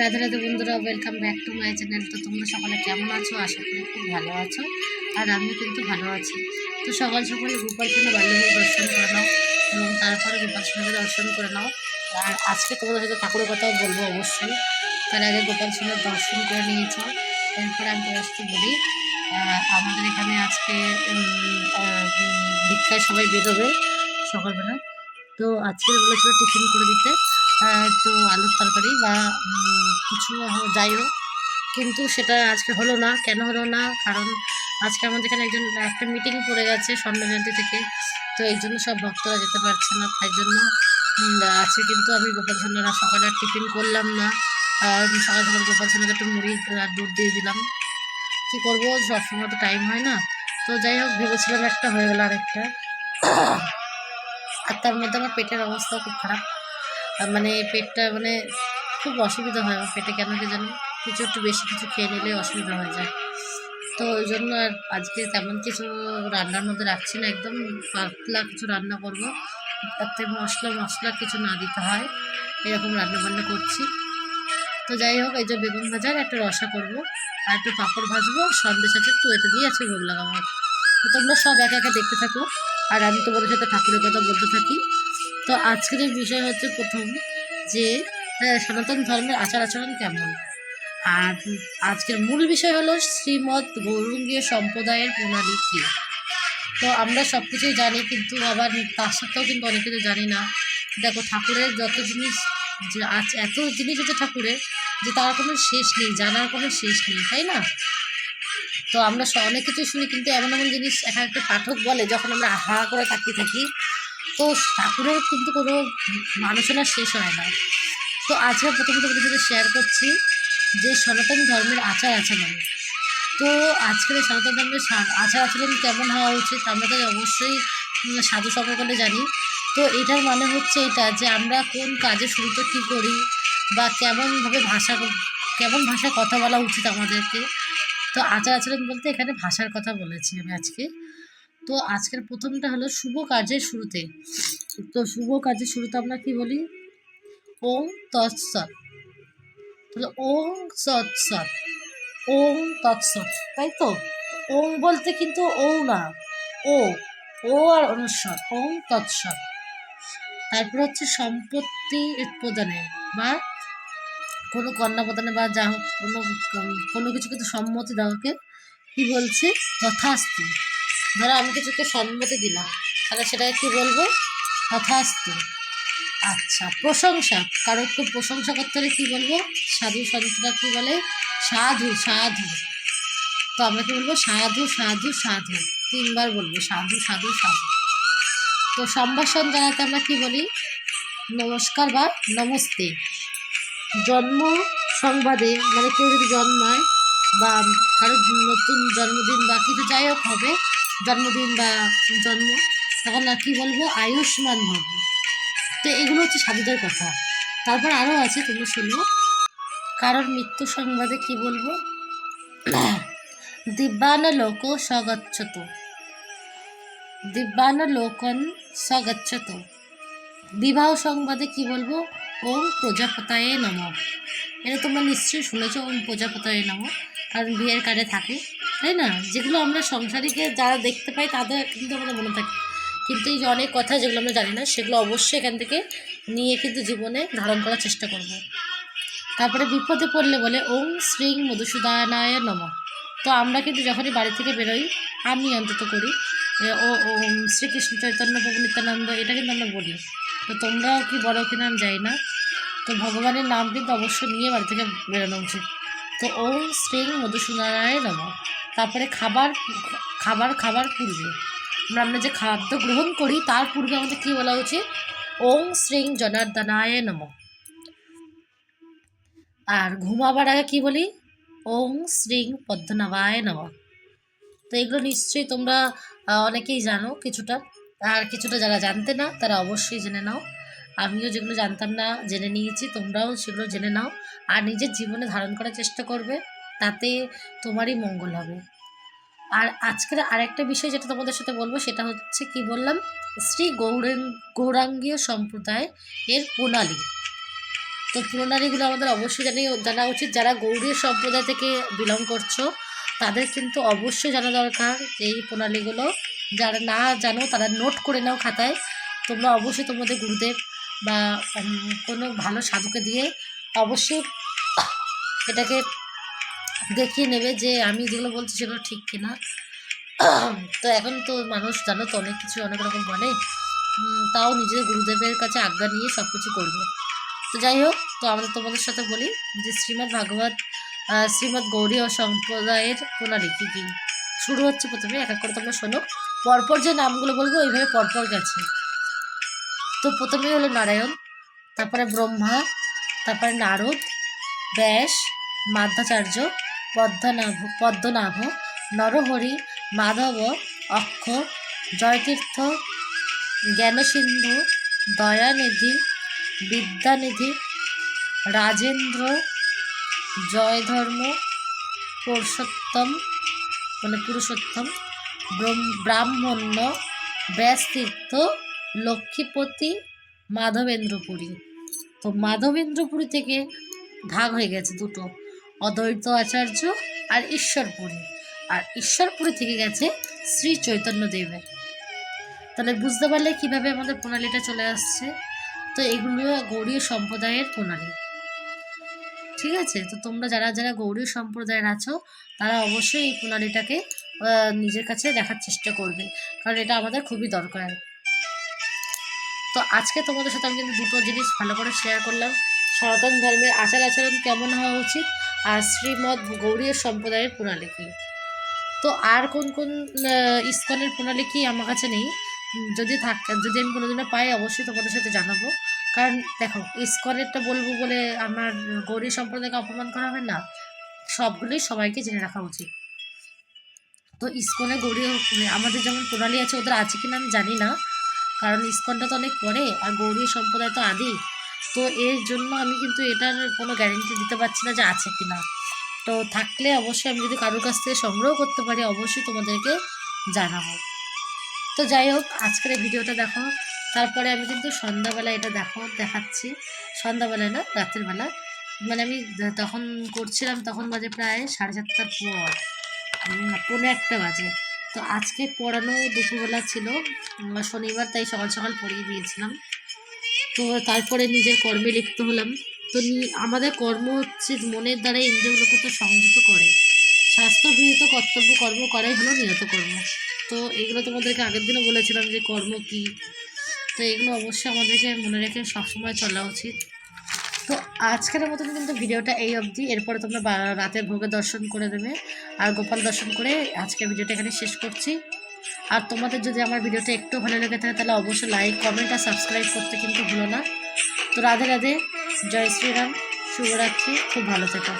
রাধে রাধে বন্ধুরা welcome back to my channel তো তোমরা সকালে কেমন আছো? আশা করি খুব ভালো আছো। আর আমিও কিন্তু ভালো আছি। তো সকাল সকালে গোপাল সোনা বাল্যভূমি দর্শন করে নাও এবং তারপরে গোপাল সোনাকে দর্শন করে নাও। আর আজকে তোমাদের সাথে ঠাকুরের কথাও বলব অবশ্যই। তার আগে গোপাল সোনার দর্শন করে নিয়েছ। এরপরে আমি তোমার বলি আমাদের এখানে আজকে ভিক্ষায় সবাই বেরোবে সকালবেলা। তো আজকে বলেছিল টিফিন করে দিতে। তো আলুর তরকারি বা কিছু যাই হোক। কিন্তু সেটা আজকে হলো না। কেন হলো না? কারণ আজকে আমাদের এখানে একজন, একটা মিটিং পড়ে গেছে স্বর্ণ জয়ন্তী থেকে। তো এই জন্য সব ভক্তরা যেতে পারছে না। তাই জন্য আজকে কিন্তু আমি গোপাল সোনারা সকালে টিফিন করলাম না। সকাল সকাল গোপাল সোনাকে একটু মুড়ি আর দুধ দিয়ে দিলাম। কী করব? সবসময় তো টাইম হয় না। তো যাই হোক, ভেবেছিলাম একটা হয়ে গেলো আরেকটা। আর তার মধ্যে আমার পেটের অবস্থা খুব খারাপ। মানে পেটটা মানে খুব অসুবিধা হয় আমার পেটে, কেন কি জানি? কিছু একটু বেশি কিছু খেয়ে নিলে অসুবিধা হয়ে যায়। তো ওই জন্য আর আজকে তেমন কিছু রান্নার মধ্যে রাখছি না, একদম পাতলা কিছু রান্না করব। তাতে মশলা মশলা কিছু না দিতে হয়। এরকম রান্না বান্না করছি। তো যাই হোক, এই যে বেগুন ভাজার একটা রসা করব আর একটু পাঁপড় ভাজবো। সন্দেশ আছে এটা দিয়ে আছে ভোগ লাগাবো। তো তোমরা সব একা একা দেখতে থাকো। আর আমি তোমাদের সাথে ঠাকুরের কথা বলতে থাকি। তো আজকের বিষয় হচ্ছে প্রথম যে সনাতন ধর্মের আচার আচরণ কেমন? আর আজকের মূল বিষয় হলো শ্রীমৎ গৌরঙ্গীয় সম্প্রদায়ের প্রণালী কী? তো আমরা সব কিছুই জানি, কিন্তু আবার তার সাথেও কিন্তু অনেক কিছু জানি না। দেখো, ঠাকুরের যত জিনিস যে আজ এত জিনিস আছে ঠাকুরের যে তার কোনো শেষ নেই, জানার কোনো শেষ নেই, তাই না? তো আমরা অনেক কিছু শুনি, কিন্তু এমন এমন জিনিস, এক একটা পাঠক বলে, যখন আমরা হা করে তাকিয়ে থাকি তো ঠাকুরের কিন্তু কোনো আলোচনা শেষ হয় না। তো আজকে প্রথমত তোমাদের সাথে শেয়ার করছি যে সনাতন ধর্মের আচার আচরণ। তো আজকের সনাতন ধর্মের আচার আচরণ কেমন হওয়া উচিত আমরা তো অবশ্যই সাধু সকলে জানি। তো এটার মানে হচ্ছে এটা যে আমরা কোন কাজে শুরুতে কী করি বা কেমনভাবে ভাষা, কেমন ভাষায় কথা বলা উচিত আমাদেরকে। তো আচার আচরণ বলতে এখানে ভাষার কথা বলেছি আমি আজকে। তো আজকের প্রথমটা হলো শুভ কাজের শুরুতে। তো শুভ কাজের শুরুতে আমরা কি বলি? ওম তৎসৎ। তাহলে ওম সৎসৎ ওম তৎসৎ, তাই তো? ওম বলতে কিন্তু ও না। ও ও আর অনুস্বর, ওম তৎসৎ। তারপর হচ্ছে সম্পত্তি প্রদানে বা কোনো কন্যা প্রদানে বা যা হোক কোনো কোনো কিছু কিন্তু সম্মতি দেওয়াকে কি বলছে? তথাস্তু। ধরো আমি কিছুকে সম্মতি দিলাম, তাহলে সেটাকে কি বলব? তথাস্তু। আচ্ছা প্রশংসা। কারোকে প্রশংসা করতে হলে কী বলব? সাধু সন্তরা কী বলে? সাধু সাধু। তো আমরা কি বলব? সাধু সাধু সাধু। তিনবার বলব, সাধু সাধু সাধু। তো সম্ভাষণ জানাতে আমরা কী বলি? নমস্কার বা নমস্তে। জন্ম সংবাদে মানে কেউ যদি জন্মায় বা কারোর নতুন জন্মদিন বা কিছু যাই হোক হবে জন্মদিন বা জন্ম, তখন আর কি বলব, আয়ুষ্মান ভব। তো এগুলো হচ্ছে সাধুদের কথা। তারপর আরও আছে, তোমরা শোনো। কারোর মৃত্যু সংবাদে কি বলব? দিব্যান লোক স্বগচ্ছত। দিব্যান লোকন স্বগচ্ছত। বিবাহ সংবাদে কি বলব? ওম প্রজাপতায় নম। এটা তোমরা নিশ্চয়ই শুনেছো, ওম প্রজাপতায় নম। কারণ বিয়ের কার্ডে থাকে। তাই না? যেগুলো আমরা সংসারীকে যারা দেখতে পাই, তাদের কিন্তু আমাদের মনে থাকে। কিন্তু এই যে অনেক কথা যেগুলো আমরা জানি না, সেগুলো অবশ্যই এখান থেকে নিয়ে কিন্তু জীবনে ধারণ করার চেষ্টা করব। তারপরে বিপদে পড়লে বলে, ওম শ্রী মধুসূদনায় নম। তো আমরা কিন্তু যখনই বাড়ি থেকে বেরোই, আমি অন্তত করি ও, ওম শ্রীকৃষ্ণ চৈতন্য প্রভু নিত্যানন্দ, এটা কিন্তু আমরা বলি। তো তোমরাও কি বলো কিনা আমি যাই না। তো ভগবানের নাম কিন্তু অবশ্যই নিয়ে বাড়ি থেকে বেরোনো উচিত। তো ওম শ্রীং মধুসূদনায় নম। তারপরে খাবার খাবার খাবার পূর্বে। আমরা আমরা যে খাদ্য গ্রহণ করি, তার পূর্বে আমাদের কী বলা উচিত ওং শ্রীং জনার্দনায় নম। আর ঘুমাবার আগে কী বলি? ওং শ্রীং পদ্মনাভায় নম। তো এগুলো নিশ্চয়ই তোমরা অনেকেই জানো কিছুটা। আর কিছুটা যারা জানতে না, তারা অবশ্যই জেনে নাও। আমিও যেগুলো জানতাম না, জেনে নিয়েছি, তোমরাও সেগুলো জেনে নাও। আর নিজের জীবনে ধারণ করার চেষ্টা করবে। তাতে তোমারই মঙ্গল হবে। আর আজকের আরেকটা বিষয় যেটা তোমাদের সাথে বলব, সেটা হচ্ছে কি বললাম? শ্রী গৌরাং গৌরাঙ্গীয় সম্প্রদায় এর প্রণালী। তো প্রণালীগুলো আমাদের অবশ্যই জানি, জানা উচিত। যারা গৌরী সম্প্রদায় থেকে বিলং করছ, তাদের কিন্তু অবশ্যই জানা দরকার এই প্রণালীগুলো। যারা না জানো, তারা নোট করে নাও খাতায়। তোমরা অবশ্যই তোমাদের গুরুদেব বা কোনো ভালো সাধুকে দিয়ে অবশ্যই এটাকে দেখিয়ে নেবে যে আমি যেগুলো বলছি সেগুলো ঠিক কিনা। তো এখন তো মানুষ জানো তো অনেক কিছু অনেক রকম বলে। তাও নিজের গুরুদেবের কাছে আজ্ঞা নিয়ে সব কিছু করবে। তো যাই হোক তো আমরা তোমাদের সাথে বলি যে শ্রীমদ্ ভাগবত আহ, শ্রীমদ্ গৌরী ও সম্প্রদায়ের প্রণালী কী কী? শুরু হচ্ছে প্রথমে এক এক করে তোমরা শোনো। পরপর যে নামগুলো বলব ওইভাবে পরপর গেছে। তো প্রথমেই হলো নারায়ণ তারপরে ব্রহ্মা তারপরে নারদ ব্যাস মাধ্যাচার্য পদ্মনাভ পদ্মনাভ, নরহরি, মাধব অক্ষ জয়তীর্থ, জ্ঞানসিন্ধু, দয়ানিধি, বিদ্যানিধি, রাজেন্দ্র, জয়ধর্ম, পুরুষোত্তম মানে পুরুষোত্তম ব্রহ্ম- ব্রাহ্মণ্য, ব্যাসতীর্থ লক্ষ্মীপতি মাধবেন্দ্রপুরী। তো মাধবেন্দ্রপুরী থেকে ভাগ হয়ে গেছে দুটো। অদ্বৈত আচার্য আর ঈশ্বরপুরী। আর ঈশ্বরপুরী থেকে গেছে শ্রী চৈতন্য দেবের তাহলে বুঝতে পারলে কীভাবে আমাদের প্রণালীটা চলে আসছে? তো এগুলো গৌড়ীয় সম্প্রদায়ের প্রণালী। ঠিক আছে? তো তোমরা যারা যারা গৌড়ীয় সম্প্রদায়ের আছো, তারা অবশ্যই এই প্রণালীটাকে নিজের কাছে দেখার চেষ্টা করবে। কারণ এটা আমাদের খুবই দরকার। তো আজকে তোমাদের সাথে আমি কিন্তু দুটো জিনিস ভালো করে শেয়ার করলাম। সনাতন ধর্মের আচার আচরণ কেমন হওয়া উচিত? আর শ্রীমদ গৌরীয় সম্প্রদায়ের প্রণালী তো আর কোন কোন ইস্কনের প্রণালী কি আমার কাছে নেই? যদি থাক, যদি আমি কোনোদিনও পাই, অবশ্যই তোমাদের সাথে জানাব। কারণ দেখো, ইস্কনেরটা বলব বলে আমার গৌরী সম্প্রদায়কে অপমান করা হবে না। সবগুলোই সবাইকে জেনে রাখা উচিত। তো ইস্কনে গৌরী আমাদের যেমন প্রণালী আছে, ওদের আছে কিনা আমি জানি না। কারণ ইস্কনটা তো অনেক পরে, আর গৌরী সম্প্রদায় তো আদি তো এর জন্য আমি কিন্তু এটার কোনো গ্যারেন্টি দিতে পারছি না যে আছে কি না। তো থাকলে অবশ্যই আমি যদি কারোর কাছ থেকে সংগ্রহ করতে পারি অবশ্যই তোমাদেরকে জানাব। তো যাই হোক আজকের এই ভিডিওটা দেখো। তারপরে আমি কিন্তু সন্ধ্যাবেলা এটা দেখো দেখাচ্ছি। সন্ধ্যাবেলায় না রাতের বেলা। মানে আমি তখন করছিলাম তখন বাজে প্রায় সাড়ে চারটার পর। উম, পৌনে একটা বাজে। তো আজকে পড়ানো দুপুরবেলা ছিল। শনিবার তাই সকাল সকাল পড়িয়ে দিয়েছিলাম। তো তারপরে নিজের কর্মে লিপ্ত হলাম। তো আমাদের কর্ম হচ্ছে মনের দ্বারা ইন্দ্রিয়গুলোকে তো সংযত করে। স্বাস্থ্যবিহিত কর্তব্য কর্ম করাই হলো নিয়ত কর্ম। তো এগুলো তোমাদেরকে আগের দিনও বলেছিলাম যে কর্ম কী। তো এগুলো অবশ্যই আমাদেরকে মনে রেখে সবসময় চলা উচিত। তো আজকের মতন কিন্তু ভিডিওটা এই অবধি। এরপরে তোমরা রাতের ভোগে দর্শন করে দেবে। আর গোপাল দর্শন করে আজকের ভিডিওটা এখানে শেষ করছি। আর তোমাদের যদি আমার ভিডিওটা একটু ভালো লেগে থাকে, তাহলে অবশ্যই লাইক কমেন্ট আর সাবস্ক্রাইব করতে কিন্তু ভুলো না। তো রাধে রাধে, জয় শ্রীরাম, শুভরাত্রি, খুব ভালো থেকো।